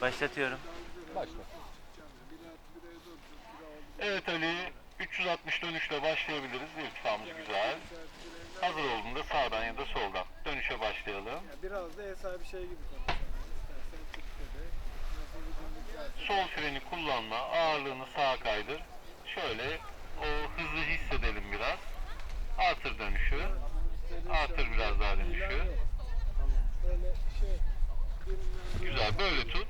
Başlatıyorum. Başla. Evet Ali, 360 dönüşle başlayabiliriz. İrtifamız güzel. Hazır olduğunda sağdan ya da soldan dönüşe başlayalım. Ya biraz da ev sahibi şey gibi. Sol freni kullanma, ağırlığını sağa kaydır. Şöyle o hızı hissedelim biraz. Artır dönüşü. Artır biraz daha dönüşü. Böyle şey. Güzel böyle tut.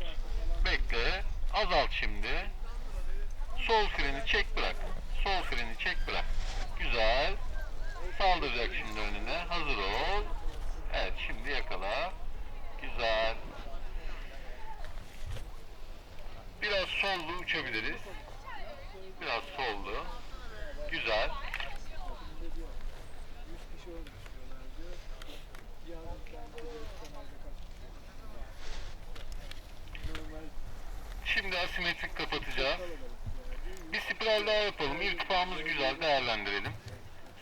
Bekle. Azalt şimdi. Sol freni çek bırak. Sol freni çek bırak. Güzel. Saldıracak şimdi önüne. Hazır ol. Evet şimdi yakala. Güzel. Biraz sollu uçabiliriz. Biraz sollu. Güzel. Şimdi asimetrik kapatacağız. Bir spiral daha yapalım. İrtifamız güzel değerlendirelim.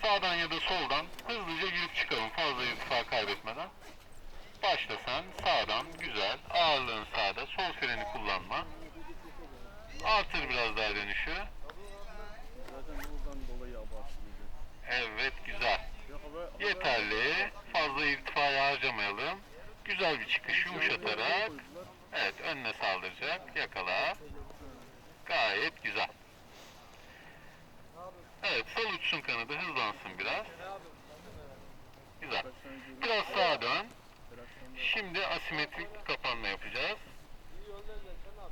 Sağdan ya da soldan hızlıca girip çıkalım fazla irtifa kaybetmeden. Başla sen sağdan güzel ağırlığın sağda sol freni kullanma. Artır biraz daha dönüşü. Evet güzel. Yeterli. Fazla irtifayı harcamayalım. Güzel bir çıkış yumuşatarak. Evet önüne saldıracak. Yakala. Gayet güzel. Evet sol uçsun kanadı hızlansın biraz. Güzel. Biraz sağa dön. Şimdi asimetrik kapanma yapacağız.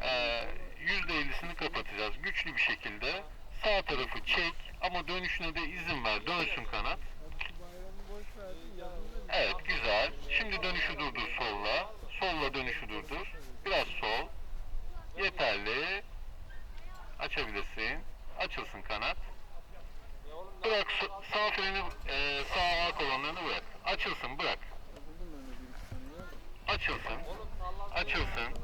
Ee, %50'sini kapatacağız. Güçlü bir şekilde sağ tarafı çek ama dönüşüne de izin ver. Dönsün kanat. Bayramı boş verdin yalnız Evet güzel. Şimdi dönüşü durdur solla. Solla dönüşü durdur. Biraz sol. Yeterli. Açabilirsin. Açılsın kanat. Bırak so- sağ freni e, sağ ağ kolonlarını bırak. Açılsın bırak. Açılsın. Açılsın.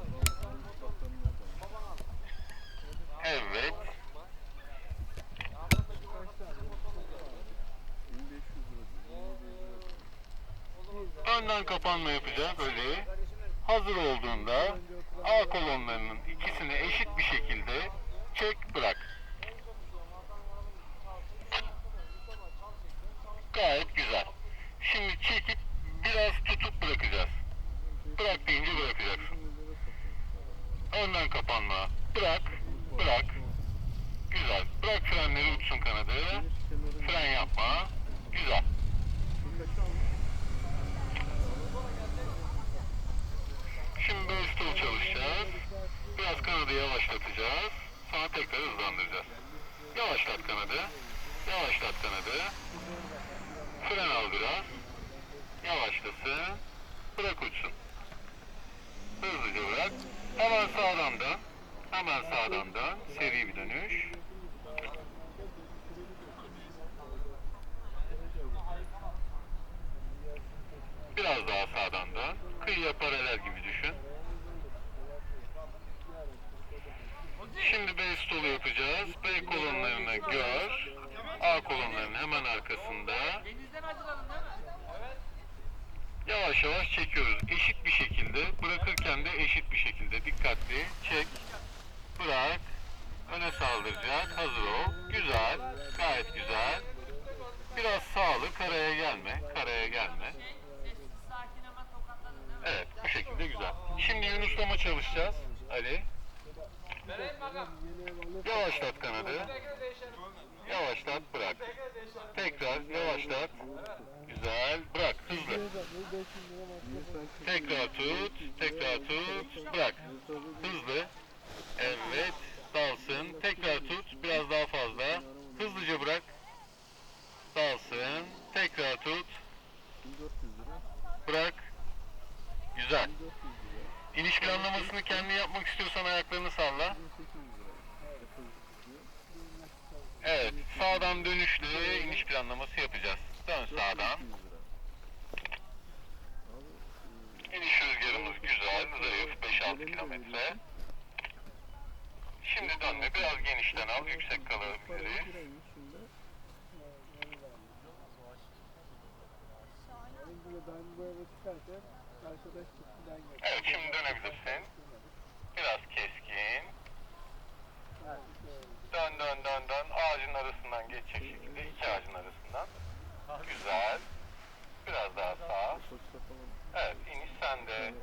Evet. Kaç tane? 1500 lira diyor. Önden kapanma yapacağız öyle. Hazır olduğunda A kolonlarının ikisini eşit bir şekilde çek bırak. Gayet güzel. Şimdi çekip biraz tutup bırakacağız. Bırak deyince bırakacaksın. Önden kapanma. Bırak. Bırak. Güzel. Bırak frenleri uçsun kanadı. Fren yapma. Güzel. Şimdi böyle stol çalışacağız. Biraz kanadı yavaşlatacağız. Sonra tekrar hızlandıracağız. Yavaşlat kanadı. Yavaşlat kanadı. Fren al biraz. Yavaşlasın. Bırak uçsun. Hızlıca bırak. Hemen sağdan dön. Hemen sağdan dön. Seri bir dönüş. Biraz daha sağdan dön. Kıyıya paralel gibi düşün. Şimdi B stolu yapacağız. B kolonlarını gör. A kolonlarının hemen arkasında. Yavaş yavaş çekiyoruz. Eşit bir şekilde. Bırakırken de eşit bir şekilde. Dikkatli. Çek. Bırak. Öne saldıracak. Hazır ol. Güzel. Gayet güzel. Biraz sağlı. Karaya gelme. Karaya gelme. Evet. Bu şekilde güzel. Şimdi Yunuslama çalışacağız. Ali. Yavaşlat kanadı. Yavaşlat bırak. Tekrar yavaşlat. Güzel. Bırak. Hızlı. Tekrar tut. Tekrar tut. Bırak. Hızlı. Evet. Dalsın. Tekrar tut. Biraz daha fazla. Hızlıca bırak. Dalsın. Tekrar tut. 1400 lira. Bırak. Güzel. 1400 lira. İniş planlamasını kendi yapmak istiyorsan ayaklarını salla. Sağdan dönüşlü iniş planlaması yapacağız. Dön sağdan. 1800 lira. İniş rüzgarımız güzel. Zayıf. 5-6 kilometre. Şimdi dönme. Biraz genişten al. Yüksek kalabiliriz. Ben yandan. Güzel. Biraz daha sağ. Evet iniş sende.